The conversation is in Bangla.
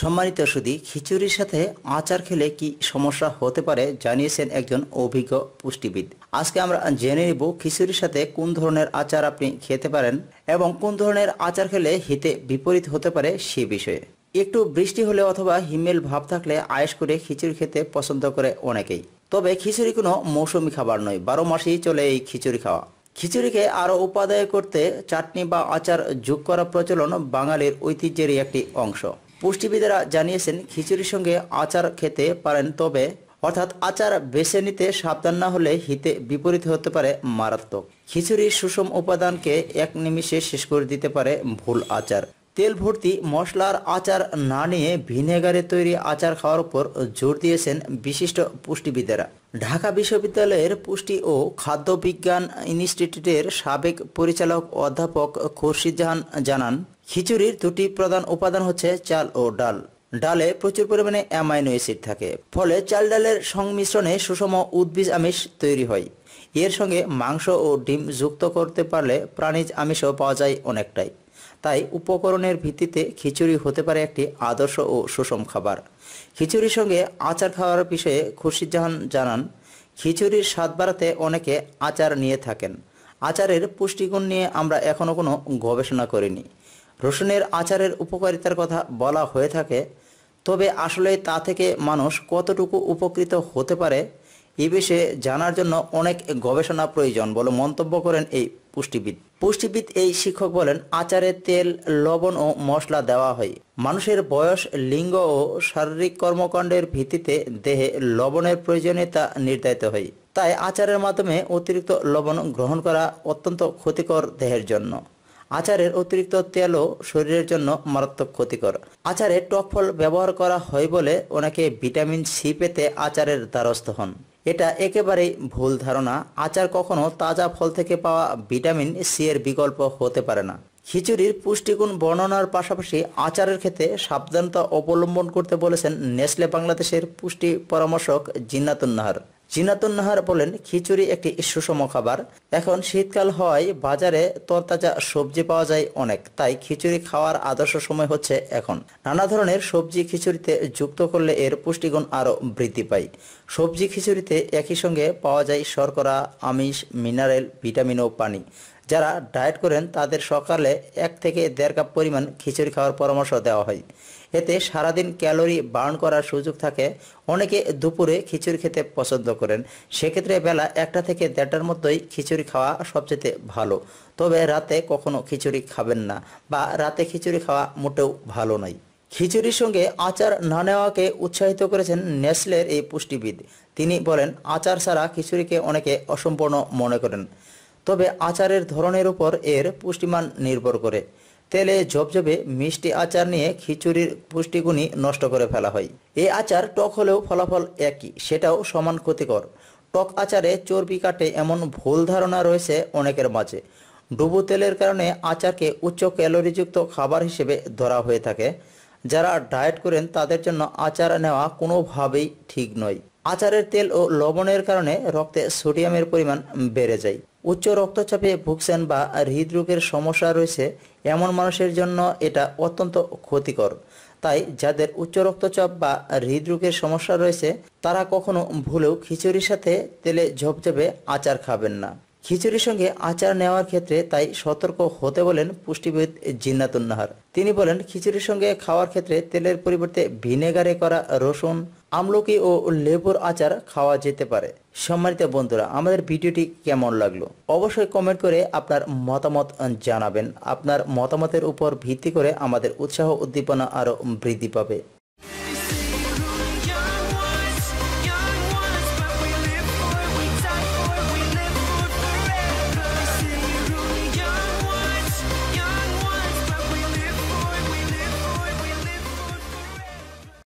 সম্মানিত সুদী, খিচুড়ির সাথে আচার খেলে কি সমস্যা হতে পারে জানিয়েছেন একজন অভিজ্ঞ পুষ্টিবিদ। আজকে আমরা জেনে নেব খিচুড়ির সাথে কোন ধরনের আচার আপনি খেতে পারেন এবং কোন ধরনের আচার খেলে হিতে বিপরীত হতে পারে সে বিষয়ে। একটু বৃষ্টি হলে অথবা হিমেল ভাব থাকলে আয়েস করে খিচুড়ি খেতে পছন্দ করে অনেকেই। তবে খিচুড়ি কোনো মৌসুমি খাবার নয়, বারো মাসেই চলে এই খিচুড়ি খাওয়া। খিচুড়িকে আরও উপাদায় করতে চাটনি বা আচার যোগ করা প্রচলন বাঙালির ঐতিহ্যেরই একটি অংশ। পুষ্টিবিদেরা জানিয়েছেন, খিচুড়ির সঙ্গে আচার খেতে পারেন, তবে অর্থাৎ আচার বেছে নিতে সাবধান না হলে হিতে বিপরীত হতে পারে মারাত্মক। খিচুড়ির সুষম উপাদানকে এক নিমিষে শেষ করে দিতে পারে ভুল আচার। তেল ভর্তি মশলার আচার না নিয়ে ভিনেগারে তৈরি আচার খাওয়ার উপর জোর দিয়েছেন বিশিষ্ট পুষ্টিবিদেরা। ঢাকা বিশ্ববিদ্যালয়ের পুষ্টি ও খাদ্য বিজ্ঞান ইনস্টিটিউটের সাবেক পরিচালক অধ্যাপক খুরশিদ জাহান জানান খিচুড়ির দুটি প্রধান উপাদান হচ্ছে চাল ও ডাল। ডালে প্রচুর পরিমাণে অ্যামাইনো অ্যাসিড থাকে। ফলে চাল ডালের সংমিশ্রণে সুষম উদ্ভিজ আমিষ তৈরি হয়। এর সঙ্গে মাংস ও ডিম যুক্ত করতে পারলে প্রাণীজ আমিষও পাওয়া যায় অনেকটাই। তাই উপকরণের ভিত্তিতে খিচুড়ি হতে পারে একটি আদর্শ ও সুষম খাবার। খিচুড়ির সঙ্গে আচার খাওয়ার বিষয়ে খুরশিদ জাহান জানান, খিচুড়ির স্বাদ বাড়াতে অনেকে আচার নিয়ে থাকেন। আচারের পুষ্টিগুণ নিয়ে আমরা এখনও কোনো গবেষণা করিনি। রসুনের আচারের উপকারিতার কথা বলা হয়ে থাকে, তবে আসলে তা থেকে মানুষ কতটুকু উপকৃত হতে পারে, এ বিষয়ে জানার জন্য অনেক গবেষণা প্রয়োজন বলে মন্তব্য করেন এই পুষ্টিবিদ। পুষ্টিবিদ এই শিক্ষক বলেন, আচারে তেল, লবণ ও মশলা দেওয়া হয়। মানুষের বয়স, লিঙ্গ ও শারীরিক কর্মকাণ্ডের ভিত্তিতে দেহে লবণের প্রয়োজনীয়তা নির্ধারিত হয়। তাই আচারের মাধ্যমে অতিরিক্ত লবণ গ্রহণ করা অত্যন্ত ক্ষতিকর দেহের জন্য। আচারের অতিরিক্ত তেলও শরীরের জন্য মারাত্মক ক্ষতিকর। আচারে টক ফল ব্যবহার করা হয় বলে অনেকে ভিটামিন সি পেতে আচারের দ্বারস্থ হন। এটা একেবারেই ভুল ধারণা। আচার কখনো তাজা ফল থেকে পাওয়া ভিটামিন সি এর বিকল্প হতে পারে না। খিচুড়ির পুষ্টিগুণ বর্ণনার পাশাপাশি আচারের ক্ষেত্রে সাবধানতা অবলম্বন করতে বলেছেন নেসলে বাংলাদেশের পুষ্টি পরামর্শক জিন্নাতুন নাহার জিনাতুন নাহার বলেন, খিচুড়ি একটি সুষম খাবার। এখন শীতকাল হওয়ায় বাজারে তরতাজা সবজি পাওয়া যায় অনেক, তাই খিচুড়ি খাওয়ার আদর্শ সময় হচ্ছে এখন। নানা ধরনের সবজি খিচুড়িতে যুক্ত করলে এর পুষ্টিগুণ আরও বৃদ্ধি পায়। সবজি খিচুড়িতে একই সঙ্গে পাওয়া যায় শর্করা, আমিষ, মিনারেল, ভিটামিন ও পানি। যারা ডায়েট করেন, তাদের সকালে এক থেকে দেড় কাপ পরিমাণ খিচুড়ি খাওয়ার পরামর্শ দেওয়া হয়। এতে সারাদিন ক্যালোরি বার্ন করার সুযোগ থাকে। অনেকে দুপুরে খিচুড়ি খেতে পছন্দ করেন। সেক্ষেত্রে বেলা একটা থেকে দেড়টার মধ্যেই খিচুড়ি খাওয়া সবচেয়ে ভালো। তবে রাতে কখনো খিচুড়ি খাবেন না বা রাতে খিচুড়ি খাওয়া মোটেও ভালো নয়। খিচুড়ির সঙ্গে আচার না নেওয়াকে উৎসাহিত করেছেন নেসলের এই পুষ্টিবিদ। তিনি বলেন, আচার ছাড়া খিচুড়িকে অনেকে অসম্পূর্ণ মনে করেন। তবে আচারের ধরনের উপর এর পুষ্টিমান নির্ভর করে। তেলে ঝপঝপে মিষ্টি আচার নিয়ে খিচুড়ির পুষ্টিগুণই নষ্ট করে ফেলা হয়। এই আচার টক হলেও ফলাফল একই, সেটাও সমান ক্ষতিকর। টক আচারে চর্বি কাটে এমন ভুল ধারণা রয়েছে অনেকের মাঝে। ডুবো তেলের কারণে আচারকে উচ্চ ক্যালোরিযুক্ত খাবার হিসেবে ধরা হয়ে থাকে। যারা ডায়েট করেন, তাদের জন্য আচার নেওয়া কোনোভাবেই ঠিক নয়। আচারের তেল ও লবণের কারণে রক্তে সোডিয়ামের পরিমাণ বেড়ে যায়। উচ্চ রক্তচাপে ভুগছেন বা হৃদরোগের সমস্যা রয়েছে, এমন মানুষের জন্য এটা অত্যন্ত ক্ষতিকর। তাই যাদের উচ্চ রক্তচাপ বা হৃদরোগের সমস্যা রয়েছে, তারা কখনো ভুলেও খিচুড়ির সাথে তেলে ঝপঝপে আচার খাবেন না। খিচুড়ির সঙ্গে আচার নেওয়ার ক্ষেত্রে তাই সতর্ক হতে বলেন পুষ্টিবিদ জিন্নাতুন নাহার তিনি বলেন, খিচুড়ির সঙ্গে খাওয়ার ক্ষেত্রে তেলের পরিবর্তে ভিনেগারে করা রসুন, আমলকি ও লেবুর আচার খাওয়া যেতে পারে। সম্মানিত বন্ধুরা, আমাদের ভিডিওটি কেমন লাগল? অবশ্যই কমেন্ট করে আপনার মতামত জানাবেন। আপনার মতামতের উপর ভিত্তি করে আমাদের উৎসাহ উদ্দীপনা আরও বৃদ্ধি পাবে।